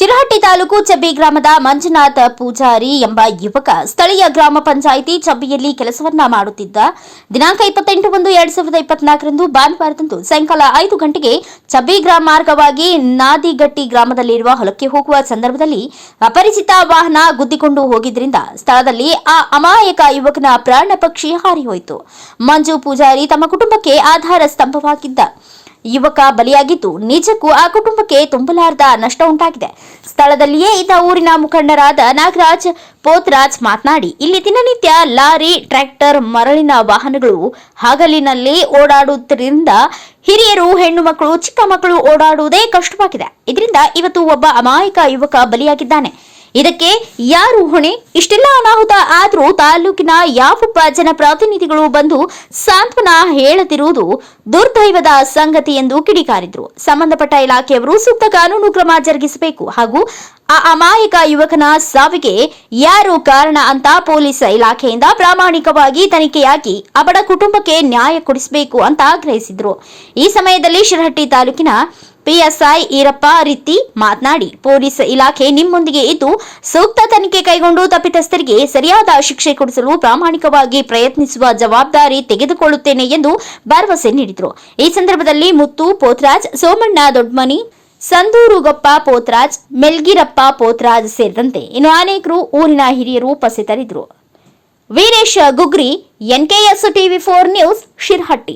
ಶಿರಹಟ್ಟಿ ತಾಲೂಕು ಚಬ್ಬಿ ಗ್ರಾಮದ ಮಂಜುನಾಥ ಪೂಜಾರಿ ಎಂಬ ಯುವಕ ಸ್ಥಳೀಯ ಗ್ರಾಮ ಪಂಚಾಯಿತಿ ಚಬ್ಬಿಯಲ್ಲಿ ಕೆಲಸವನ್ನ ಮಾಡುತ್ತಿದ್ದ. ದಿನಾಂಕ ಇಪ್ಪತ್ತೆಂಟು ಒಂದು ಎರಡ್ ಸಾವಿರದ ಇಪ್ಪತ್ನಾಲ್ಕರಂದು ಭಾನುವಾರದಂದು ಸಾಯಂಕಾಲ ಐದು ಗಂಟೆಗೆ ಚಬ್ಬಿ ಗ್ರಾಮ ಮಾರ್ಗವಾಗಿ ನಾದಿಗಟ್ಟಿ ಗ್ರಾಮದಲ್ಲಿರುವ ಹೊಲಕ್ಕೆ ಹೋಗುವ ಸಂದರ್ಭದಲ್ಲಿ ಅಪರಿಚಿತ ವಾಹನ ಗುದ್ದಿಕೊಂಡು ಹೋಗಿದ್ದರಿಂದ ಸ್ಥಳದಲ್ಲಿ ಆ ಅಮಾಯಕ ಯುವಕನ ಪ್ರಾಣ ಪಕ್ಷಿ ಹಾರಿ ಹೋಯಿತು. ಮಂಜು ಪೂಜಾರಿ ತಮ್ಮ ಕುಟುಂಬಕ್ಕೆ ಆಧಾರ ಸ್ತಂಭವಾಗಿದ್ದ. ಯುವಕ ಬಲಿಯಾಗಿದ್ದು ನಿಜಕ್ಕೂ ಆ ಕುಟುಂಬಕ್ಕೆ ತುಂಬಲಾರದ ನಷ್ಟ ಉಂಟಾಗಿದೆ. ಸ್ಥಳದಲ್ಲಿಯೇ ಇದ್ದ ಊರಿನ ಮುಖಂಡರಾದ ನಾಗರಾಜ್ ಪೋತ್ರಾಜ್ ಮಾತನಾಡಿ, ಇಲ್ಲಿ ದಿನನಿತ್ಯ ಲಾರಿ, ಟ್ರ್ಯಾಕ್ಟರ್, ಮರಳಿನ ವಾಹನಗಳು ಹಗಲಿನಲ್ಲಿ ಓಡಾಡುವುದರಿಂದ ಹಿರಿಯರು, ಹೆಣ್ಣು ಮಕ್ಕಳು, ಚಿಕ್ಕ ಮಕ್ಕಳು ಓಡಾಡುವುದೇ ಕಷ್ಟವಾಗಿದೆ. ಇದರಿಂದ ಇವತ್ತು ಒಬ್ಬ ಅಮಾಯಕ ಯುವಕ ಬಲಿಯಾಗಿದ್ದಾನೆ. ಇದಕ್ಕೆ ಯಾರು ಹೊಣೆ? ಇಷ್ಟೆಲ್ಲ ಅನಾಹುತ ಆದರೂ ತಾಲೂಕಿನ ಯಾವೊಬ್ಬ ಜನಪ್ರತಿನಿಧಿಗಳು ಬಂದು ಸಾಂತ್ವನ ಹೇಳದಿರುವುದು ದುರ್ದೈವದ ಸಂಗತಿ ಎಂದು ಕಿಡಿಕಾರಿದ್ರು. ಸಂಬಂಧಪಟ್ಟ ಇಲಾಖೆಯವರು ಸೂಕ್ತ ಕಾನೂನು ಕ್ರಮ ಜರುಗಿಸಬೇಕು ಹಾಗೂ ಆ ಅಮಾಯಕ ಯುವಕನ ಸಾವಿಗೆ ಯಾರು ಕಾರಣ ಅಂತ ಪೊಲೀಸ್ ಇಲಾಖೆಯಿಂದ ಪ್ರಾಮಾಣಿಕವಾಗಿ ತನಿಖೆಯಾಗಿ ಬಡ ಕುಟುಂಬಕ್ಕೆ ನ್ಯಾಯ ಕೊಡಿಸಬೇಕು ಅಂತ ಆಗ್ರಹಿಸಿದ್ರು. ಈ ಸಮಯದಲ್ಲಿ ಶಿರಹಟ್ಟಿ ತಾಲೂಕಿನ ಪಿಎಸ್ಐ ಈರಪ್ಪ ರೀತಿ ಮಾತನಾಡಿ, ಪೊಲೀಸ್ ಇಲಾಖೆ ನಿಮ್ಮೊಂದಿಗೆ ಇದ್ದು ಸೂಕ್ತ ತನಿಖೆ ಕೈಗೊಂಡು ತಪ್ಪಿತಸ್ಥರಿಗೆ ಸರಿಯಾದ ಶಿಕ್ಷೆ ಕೊಡಿಸಲು ಪ್ರಾಮಾಣಿಕವಾಗಿ ಪ್ರಯತ್ನಿಸುವ ಜವಾಬ್ದಾರಿ ತೆಗೆದುಕೊಳ್ಳುತ್ತೇನೆ ಎಂದು ಭರವಸೆ ನೀಡಿದರು. ಈ ಸಂದರ್ಭದಲ್ಲಿ ಮುತ್ತು ಪೋತ್ರಾಜ್, ಸೋಮಣ್ಣ ದೊಡ್ಮನಿ ಸಂದೂರುಗಪ್ಪ ಪೋತ್ರಾಜ್, ಮೆಲ್ಗಿರಪ್ಪ ಪೋತ್ರಾಜ್ ಸೇರಿದಂತೆ ಇನ್ನು ಅನೇಕರು ಊರಿನ ಹಿರಿಯರು ಉಪಸ್ಥಿತರಿದ್ದರು. Veeresha Gugri, NKS TV four news, Shirahatti.